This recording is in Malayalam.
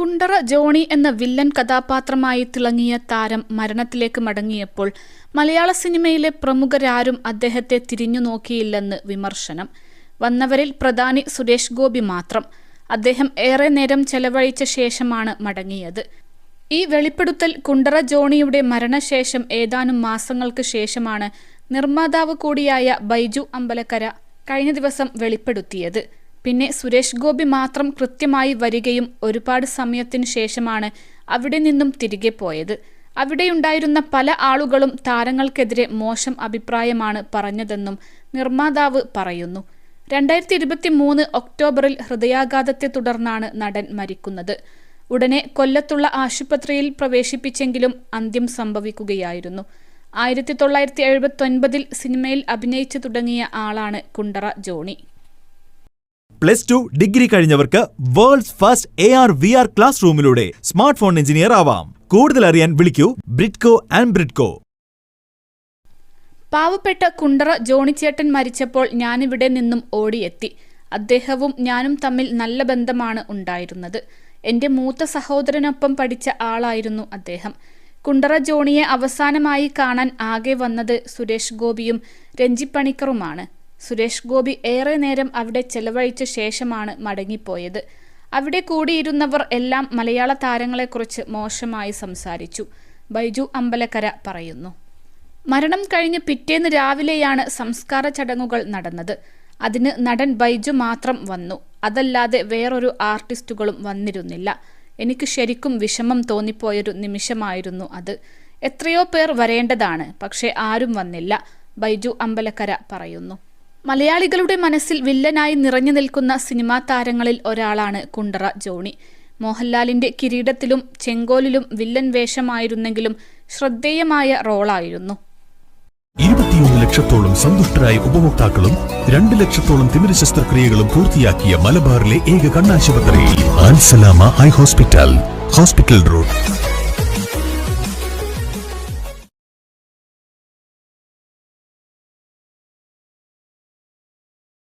കുണ്ടറ ജോണി എന്ന വില്ലൻ കഥാപാത്രമായി തിളങ്ങിയ താരം മരണത്തിലേക്ക് മടങ്ങിയപ്പോൾ മലയാള സിനിമയിലെ പ്രമുഖരാരും അദ്ദേഹത്തെ തിരിഞ്ഞു നോക്കിയില്ലെന്ന് വിമർശനം. വന്നവരിൽ പ്രധാനി സുരേഷ് ഗോപി മാത്രം. അദ്ദേഹം ഏറെ നേരം ചെലവഴിച്ച ശേഷമാണ് മടങ്ങിയത്. ഈ വെളിപ്പെടുത്തൽ കുണ്ടറ ജോണിയുടെ മരണശേഷം ഏതാനും മാസങ്ങൾക്ക് ശേഷമാണ് നിർമ്മാതാവ് കൂടിയായ ബൈജു അമ്പലക്കര കഴിഞ്ഞ ദിവസം വെളിപ്പെടുത്തിയത്. പിന്നെ സുരേഷ് ഗോപി മാത്രം കൃത്യമായി വരികയും ഒരുപാട് സമയത്തിന് ശേഷമാണ് അവിടെ നിന്നും തിരികെ പോയത്. അവിടെയുണ്ടായിരുന്ന പല ആളുകളും താരങ്ങൾക്കെതിരെ മോശം അഭിപ്രായമാണ് പറഞ്ഞതെന്നും നിർമ്മാതാവ് പറയുന്നു. രണ്ടായിരത്തി ഇരുപത്തി മൂന്ന് ഒക്ടോബറിൽ ഹൃദയാഘാതത്തെ തുടർന്നാണ് നടൻ മരിക്കുന്നത്. ഉടനെ കൊല്ലത്തുള്ള ആശുപത്രിയിൽ പ്രവേശിപ്പിച്ചെങ്കിലും അന്ത്യം സംഭവിക്കുകയായിരുന്നു. ആയിരത്തി തൊള്ളായിരത്തി എഴുപത്തി സിനിമയിൽ അഭിനയിച്ചു തുടങ്ങിയ ആളാണ് Kundara Johnny. Plus two degree കഴിഞ്ഞവർക്ക് world's first A R V R class റൂമിലൂടെ smart phone engineer ആവാം. കൂടുതൽ അറിയാൻ വിളിക്കൂ ബ്രിഡ്കോ ആൻഡ് ബ്രിഡ്കോ. പാവപ്പെട്ട കുണ്ടറ ജോണിച്ചേട്ടൻ മരിച്ചപ്പോൾ ഞാനിവിടെ നിന്നും ഓടിയെത്തി. അദ്ദേഹവും ഞാനും തമ്മിൽ നല്ല ബന്ധമാണ് ഉണ്ടായിരുന്നത്. എന്റെ മൂത്ത സഹോദരനൊപ്പം പഠിച്ച ആളായിരുന്നു അദ്ദേഹം. കുണ്ടറ ജോണിയെ അവസാനമായി കാണാൻ ആകെ വന്നത് സുരേഷ് ഗോപിയും രഞ്ജിപ്പണിക്കറുമാണ്. സുരേഷ് ഗോപി ഏറെ നേരം അവിടെ ചെലവഴിച്ച ശേഷമാണ് മടങ്ങിപ്പോയത്. അവിടെ കൂടിയിരുന്നവർ എല്ലാം മലയാള താരങ്ങളെക്കുറിച്ച് മോശമായി സംസാരിച്ചു. ബൈജു അമ്പലക്കര പറയുന്നു. മരണം കഴിഞ്ഞ് പിറ്റേന്ന് രാവിലെയാണ് സംസ്കാര ചടങ്ങുകൾ നടന്നത്. അതിന് നടൻ ബൈജു മാത്രം വന്നു. അതല്ലാതെ വേറൊരു ആർട്ടിസ്റ്റുകളും വന്നിരുന്നില്ല. എനിക്ക് ശരിക്കും വിഷമം തോന്നിപ്പോയൊരു നിമിഷമായിരുന്നു അത്. എത്രയോ പേർ വരേണ്ടതാണ് പക്ഷേ ആരും വന്നില്ല ബൈജു അമ്പലക്കര പറയുന്നു. മലയാളികളുടെ മനസ്സിൽ വില്ലനായി നിറഞ്ഞു നിൽക്കുന്ന സിനിമാ താരങ്ങളിൽ ഒരാളാണ് കുണ്ടറ ജോണി. മോഹൻലാലിന്റെ കിരീടത്തിലും ചെങ്കോലിലും വില്ലൻ വേഷമായിരുന്നെങ്കിലും ശ്രദ്ധേയമായ റോളായിരുന്നു. ഇരുപത്തിയൊന്ന് ലക്ഷത്തോളം സന്തുഷ്ടരായ ഉപഭോക്താക്കളും രണ്ട് ലക്ഷത്തോളം തിമിര ശസ്ത്രക്രിയകളും പൂർത്തിയാക്കിയ മലബാറിലെ ഏക കണ്ണാശുപത്രി Ansalama eye hospital. Hospital road.